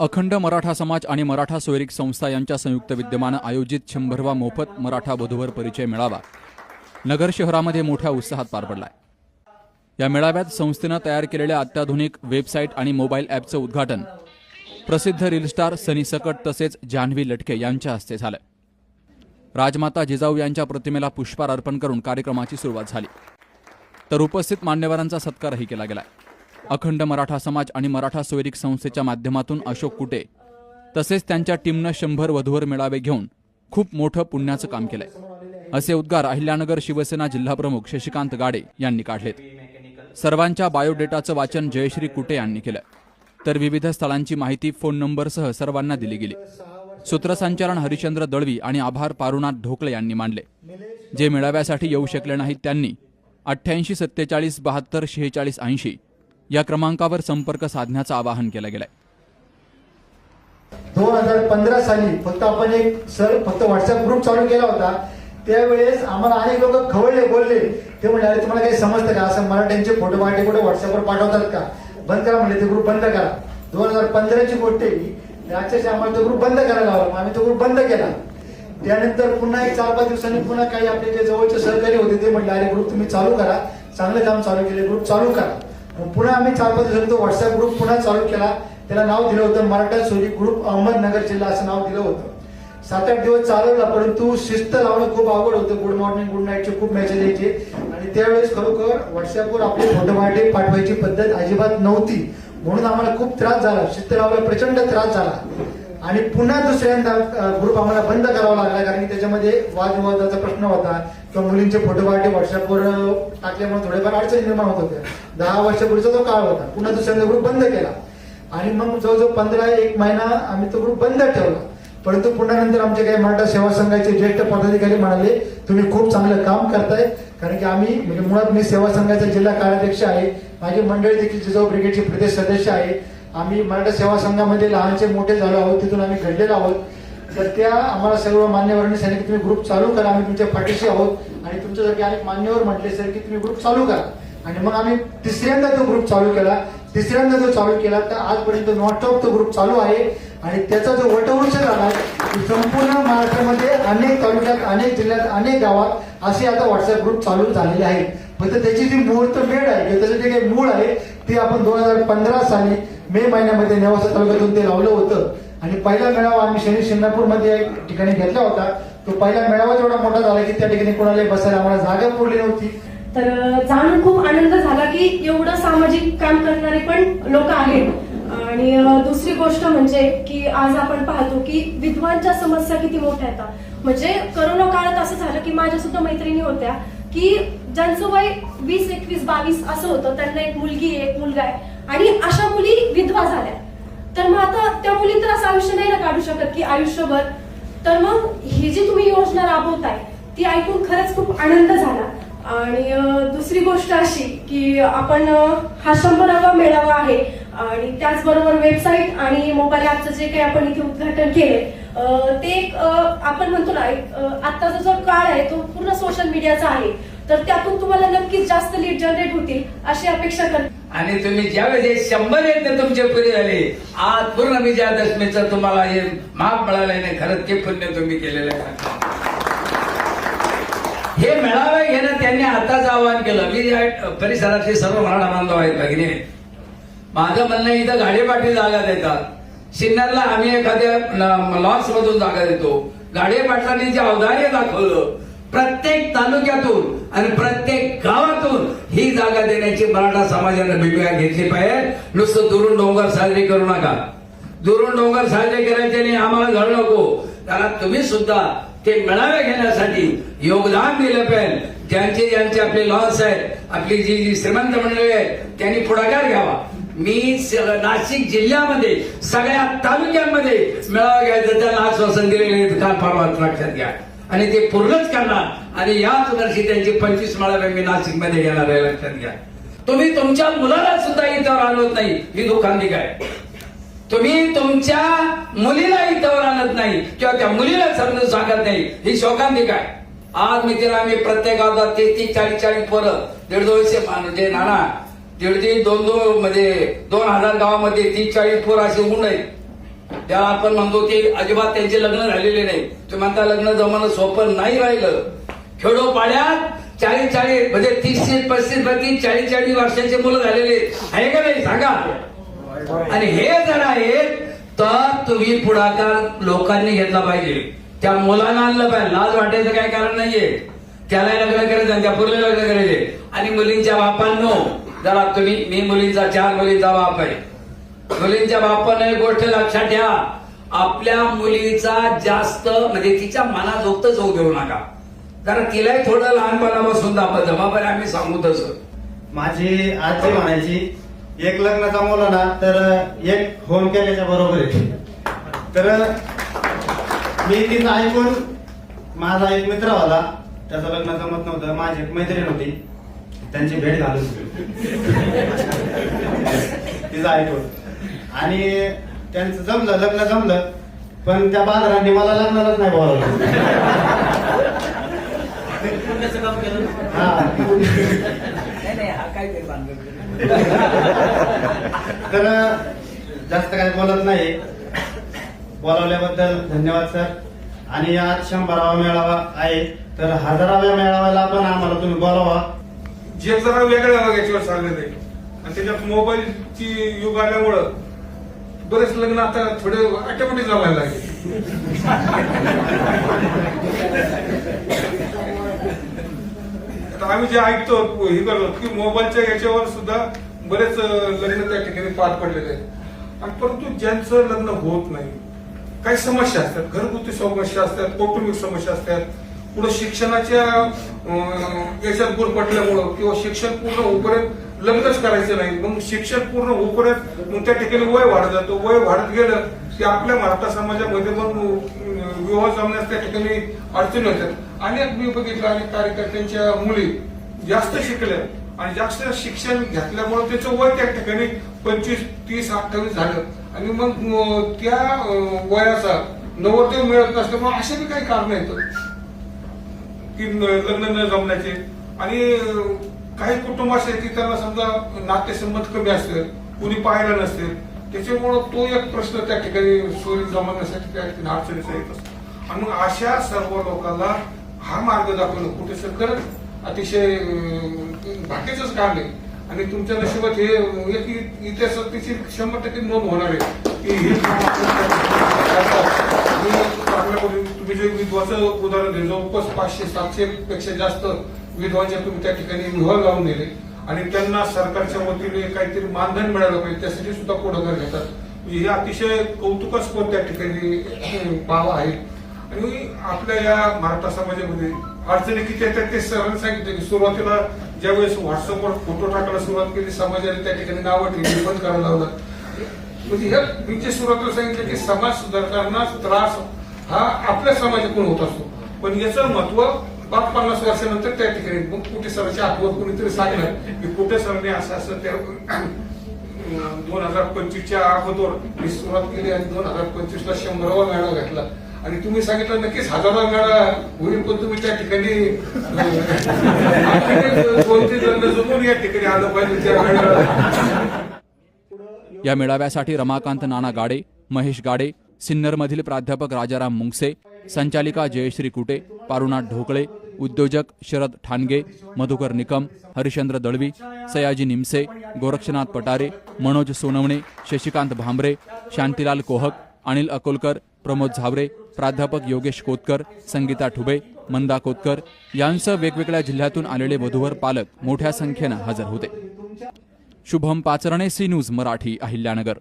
अखंड मराठा समाज आणि मराठा सोयरीक संस्था यांच्या संयुक्त विद्यमानं आयोजित शंभरवा मोफत मराठा वधूवर परिचय मेळावा नगर शहरामध्ये मोठ्या उत्साहात पार पडलाय. या मेळाव्यात संस्थेनं तयार केलेल्या अत्याधुनिक वेबसाईट आणि मोबाईल ॲपचं उद्घाटन प्रसिद्ध रील स्टार सनी सकट तसेच जान्हवी लटके यांच्या हस्ते झालं. राजमाता जिजाऊ यांच्या प्रतिमेला पुष्पार अर्पण करून कार्यक्रमाची सुरुवात झाली. तर उपस्थित मान्यवरांचा सत्कारही केला गेला अखंड मराठा समाज आणि मराठा स्वैरिक संस्थेच्या माध्यमातून अशोक कुटे तसेच त्यांच्या टीमनं शंभर वधूवर मेळावे घेऊन खूप मोठं पुण्याचं काम केलंय. असे उद्गार अहिल्यानगर शिवसेना जिल्हाप्रमुख शशिकांत गाडे यांनी काढलेत. सर्वांच्या बायोडेटाचं वाचन जयश्री कुटे यांनी केलं. तर विविध स्थळांची माहिती फोन नंबरसह सर्वांना दिली गेली. सूत्रसंचालन हरिश्चंद्र दळवी आणि आभार पारुनाथ ढोकळे यांनी मांडले जे मेळाव्यासाठी येऊ शकले नाहीत त्यांनी अठ्ठ्याऐंशी सत्तेचाळीस बहात्तर शेहेचाळीस ऐंशी या क्रमांकावर संपर्क साधण्याचं आवाहन केलं गेलंय. दोन हजार पंधरा साली फक्त आपण एक सर फक्त व्हॉट्सअप ग्रुप चालू केला होता. त्यावेळेस आम्हाला अनेक लोक खवळले बोलले. ते म्हणले अरे तुम्हाला काही समजतं का? असं मराठ्यांचे फोटो पाठी कुठे व्हॉट्सअपवर पाठवतात का? बंद करा म्हणले ते ग्रुप बंद करा. दोन हजार पंधराची गोष्ट आहे अक्षरशः आम्हाला तो ग्रुप बंद करायला हवा आम्ही तो ग्रुप बंद केला. त्यानंतर पुन्हा एक चार पाच दिवसांनी पुन्हा काही आपले जे जवळचे सहकारी होते ते म्हणले अरे ग्रुप तुम्ही चालू करा. चांगलं काम चालू केले ग्रुप चालू करा. पुन्हा आम्ही चार पाच दिवसांनी तो व्हॉट्सअप ग्रुप पुन्हा चालू केला. त्याला नाव दिलं होतं मराठा सोरी ग्रुप अहमदनगर जिल्हा असं नाव दिलं होतं. सात आठ दिवस चालवला परंतु शिस्त लावणं खूप अवघड होतं. गुड मॉर्निंग गुड नाईटचे खूप मेसेज यायचे. आणि त्यावेळेस खरोखर व्हॉट्सअपवर आपले फोटो पाठे पाठवायची पद्धत अजिबात नव्हती. म्हणून आम्हाला खूप त्रास झाला. शिस्त लावायला प्रचंड त्रास झाला. आणि पुन्हा दुसऱ्यांदा ग्रुप आम्हाला बंद करावा लागला कारण की त्याच्यामध्ये वादविवादाचा प्रश्न होता. किंवा मुलींचे फोटो पाठे व्हॉट्सअपवर टाकल्यामुळे थोडेफार अडचणी निर्माण होत होत्या. दहा वर्षापूर्वीचा तो काळ होता. पुन्हा दुसऱ्यांदा ग्रुप बंद केला. आणि मग जवळजवळ पंधरा एक महिना आम्ही तो ग्रुप बंद ठेवला. परंतु पुन्हा नंतर आमचे काही मराठा सेवा संघाचे ज्येष्ठ पदाधिकारी म्हणाले तुम्ही खूप चांगलं काम करताय. कारण की आम्ही म्हणजे मुळात मी सेवा संघाचा जिल्हा कार्याध्यक्ष आहे. माझी मंडळी देखील जिजाऊ ब्रिगेडचे प्रदेश सदस्य आहे. आम्ही मराठा सेवा संघामध्ये लहानचे मोठे झालो आहोत तिथून आम्ही घडलेलो आहोत. तर त्या आम्हाला सर्व मान्यवरांनी सांगितलं की तुम्ही ग्रुप चालू करा आम्ही तुमच्या पाठीशी आहोत आणि तुमच्यासारखे अनेक मान्यवर म्हटले सर की तुम्ही ग्रुप चालू करा. आणि मग आम्ही तिसऱ्यांदा तो ग्रुप चालू केला. तिसऱ्यांदा जो चालू केला तर आजपर्यंत नॉट ऑफ तो ग्रुप चालू आहे. आणि त्याचा जो वटवृक्ष झाला संपूर्ण महाराष्ट्रामध्ये अनेक तालुक्यात अनेक जिल्ह्यात अनेक गावात असे आता व्हॉट्सअप ग्रुप चालू झालेले आहेत. फक्त त्याची जी मुहूर्त वेळ आहे किंवा त्याचं जे काही मूळ आहे ते आपण दोन हजार पंधरा साली मे महिन्यामध्ये नेवासा तालुक्यातून ते लावलं होतं. आणि पहिला मेळावा आम्ही शनी शिंगणापूरमध्ये एक ठिकाणी घेतला होता. तो पहिला मेळावा जेवढा मोठा झाला की त्या ठिकाणी कोणाला बसायला आम्हाला जागा पुरली नव्हती. तर जाणून खूप आनंद झाला की एवढं सामाजिक काम करणारे पण लोक आहेत. आणि दुसरी गोष्ट म्हणजे की आज आपण पाहतो की विधवांच्या समस्या किती मोठ्या आहेत. म्हणजे करोना काळात असं झालं की माझ्या सुद्धा मैत्रिणी होत्या की ज्यांचं वय वीस एकवीस बावीस असं होतं त्यांना एक मुलगी आहे एक मुलगा आहे. आणि अशा मुली विधवा झाल्या. तर मग आता त्या मुली तर असं आयुष्य नाही ना काढू शकत की आयुष्यभर. तर मग ही जी तुम्ही योजना राबवताय ती ऐकून खरंच खूप आनंद झाला. आणि दुसरी गोष्ट अशी की आपण हा शंभरावा मेळावा आहे. आणि त्याचबरोबर वेबसाईट आणि मोबाईल ऍपचं जे काही आपण इथे उद्घाटन केले ते एक आपण म्हणतो ना एक आत्ताचा जो काळ आहे तो पूर्ण सोशल मीडियाचा आहे. तर त्यातून तुम्हाला नक्कीच जास्त लीड जनरेट होतील अशी अपेक्षा करते. आणि तुम्ही ज्यावेळेस शंभर येत तुमचे पुरे झाले आज पूर्ण विजयादशमीचं तुम्हाला हे माप मिळालं नाही खरंच ते पुण्य तुम्ही केलेलं आहे. हे मेळावे घेणं त्यांनी आताच आवाहन केलं. मी या परिसरातले सर्व मराठा बांधव आहेत भगिनी. माझं म्हणणं इथं गाडेपाठी जागा देतात. सिन्नरला आम्ही एखाद्या लॉन्स मधून जागा देतो. गाडी पाटलांनी जे औदार्य दाखवलं प्रत्येक तालुक्यातून आणि प्रत्येक गावातून ही जागा देण्याची मराठा समाजाने भूमिका घेतली पाहिजे. नुसतं दुरून डोंगर साजरे करू नका. दुरून डोंगर साजरे करायचे नाही आम्हाला घड नको. त्याला तुम्ही सुद्धा ते मेळावे घेण्यासाठी योगदान दिलं पाहिजे. ज्यांचे ज्यांचे आपले लॉस आहेत. आपली जी जी श्रीमंत मंडळी आहेत त्यांनी पुढाकार घ्यावा. मी नाशिक जिल्ह्यामध्ये सगळ्या तालुक्यांमध्ये मेळावा घ्यायचं. त्याला आश्वासन दिलेले काल फार लक्षात घ्या. आणि ते पूर्णच करणार. आणि याच वर्षी त्यांची पंचवीस माळा मी नाशिकमध्ये आहे लक्षात घ्या. तुम्ही तुमच्या मुलाला सुद्धा इथं आणत नाही ही दुखांनी काय तुम्ही तुमच्या मुलीला इथं आणत नाही किंवा त्या मुलीला समजून सांगत नाही ही शोकांतिक काय आज मी तिला आम्ही प्रत्येक गावात तेहतीस चाळीस चाळीस पोरं दीड दोनशे म्हणजे नाना दीड दोन दोन म्हणजे दोन हजार गावामध्ये तीस चाळीस पोर असे उंड आहेत. त्याला आपण म्हणतो की अजिबात त्यांचे लग्न झालेले नाही. तुम्ही म्हणता लग्न जमानं सोपं नाही राहिलं. खेडोपाड्यात चाळीस चाळीस म्हणजे तीसशे पस्तीस पस्तीस चाळीस चाळीस वर्षाचे मुलं झालेले आहे का नाही? सांगा. आणि हे जर आहेत तर तुम्ही पुढाकार लोकांनी घेतला पाहिजे. त्या मुलांना आणलं पाहिजे. लाज वाटायचं काय कारण नाहीये. त्याला लग्न करायचं त्या पुरले लग्न करायचे. आणि मुलींच्या बापांनो जरा तुम्ही मी मुलींचा चार मुलींचा बाप आहे. मुलींच्या बापानं एक गोष्ट लक्षात ठेवा. आपल्या मुलीचा जास्त म्हणजे तिच्या मनाजोगतच होऊ देऊ नका. कारण तिलाही थोडं लहानपणापासून आपण जबाबदारी आम्ही सांगू तसं. माझी आजी म्हणायची एक लग्न जमवलं ना तर एक होम केल्याच्या बरोबर आहे. तर मी तिथं ऐकून माझा एक मित्र होता त्याचं लग्न जमत नव्हतं. माझी एक मैत्रीण होती. त्यांची भेट घालून तिचं ऐकून. आणि त्यांचं जमलं लग्न जमलं. पण त्या बाजारांनी मला लग्नालाच नाही बोलावलं. हा. तर जास्त काही बोलत नाही. बोलावल्याबद्दल धन्यवाद सर. आणि आज शंभरावा मेळावा आहे. तर हजाराव्या मेळाव्याला पण आम्हाला तुम्ही बोलावा. जे जरा वेगळ्या याच्यावर चाललेलं आहे. आणि त्याच्यात मोबाईलची युग आल्यामुळं बरेच लग्न आता थोडे ऑटोमॅटिक लावायला लागले. आता आम्ही जे ऐकतो हे करतो की मोबाईलच्या याच्यावर सुद्धा बरेच लग्न त्या ठिकाणी पार पडलेले आहेत. आणि परंतु ज्यांचं लग्न होत नाही काही समस्या असतात. घरगुती समस्या असतात कौटुंबिक समस्या असतात. पुढे शिक्षणाच्या याच्यात याच्यात गुरपटल्यामुळं किंवा शिक्षण पूर्ण होईपर्यंत लग्नच करायचं नाही. मग शिक्षण पूर्ण होईपर्यंत मग त्या ठिकाणी वय वाढत जातो. वय वाढत गेलं की आपल्या मराठा समाजामध्ये मग विवाह जमण्यास त्या ठिकाणी अडचणी होतात अनेक मी बघितलं अनेक कार्यकर्त्यांच्या मुली जास्त शिकल्या आणि जास्त शिक्षण घेतल्यामुळे त्याचं वय त्या ठिकाणी पंचवीस तीस अठ्ठावीस झालं. आणि मग त्या वयाचा नवरदेव मिळत नसल्यामुळे असे बी काही कारण येतं की लग्न न जमण्याचे. आणि काही कुटुंब असे की त्यांना समजा नातेसंबंध कमी असतील कुणी पाहिलं नसेल त्याच्यामुळं तो एक प्रश्न त्या ठिकाणी सोयी जमवण्यासाठी त्या ठिकाणी अडचणीचा येत असतो. आणि मग अशा सर्व लोकांना हा मार्ग दाखवणं कुठे सरकार अतिशय बाकीचंच भाग्याचंच काम आहे. आणि तुमच्या नशिबात हे एक इतिहासात त्याची शंभर टक्के नोंद होणार आहे की हे आपल्याकडून तुम्ही जे विधवाचं उदाहरण दिलं जवळपास पाचशे सातशे पेक्षा जास्त विधवांच्या तुम्ही त्या ठिकाणी विवाह लावून दिले. आणि त्यांना सरकारच्या वतीने काहीतरी मानधन मिळालं पाहिजे त्यासाठी सुद्धा पुढाकार घेतात. म्हणजे हे अतिशय कौतुकास्पद त्या ठिकाणी भाव आहे. आणि आपल्या या मराठा समाजामध्ये अडचणी किती येतात ते सरांनी सांगितलं की सुरुवातीला ज्यावेळेस व्हॉट्सअपवर फोटो टाकायला सुरुवात केली समाजाने त्या ठिकाणी नावं ठेवली बंद करायला लावलं. म्हणजे ह्या मी जे सुरुवातीला सांगितलं की समाज सुधारकांना त्रास हा आपल्या समाजातून होत असतो. पण याचं महत्त्व पाच पन्नास वर्षानंतर त्या ठिकाणी मग कुठे सरांच्या आठवत कोणीतरी सांगलं की कुठे सरने असं असं त्या दोन हजार पंचवीसच्या अगोदर मी सुरुवात केली आणि दोन हजार पंचवीसला शंभरावा मेळा घातला. आणि तुम्ही सांगितलं नक्कीच हजारावा मेळा होईल पण तुम्ही त्या ठिकाणी अं, जण जमून या ठिकाणी आलं पाहिजे त्या या मेळाव्यासाठी रमाकांत नाना गाडे महेश गाडे सिन्नरमधील प्राध्यापक राजाराम मुंगसे संचालिका जयश्री कुटे पारुनाथ ढोकळे उद्योजक शरद ठाणगे मधुकर निकम हरिश्चंद्र दळवी सयाजी निमसे गोरक्षनाथ पटारे मनोज सोनवणे शशिकांत भांबरे शांतीलाल कोहक अनिल अकोलकर प्रमोद झावरे प्राध्यापक योगेश कोतकर संगीता ठुबे मंदा कोतकर यांसह वेगवेगळ्या जिल्ह्यातून आलेले वधूवर पालक मोठ्या संख्येनं हजर होते. Shubham Pacharne C news Marathi Ahilyanagar.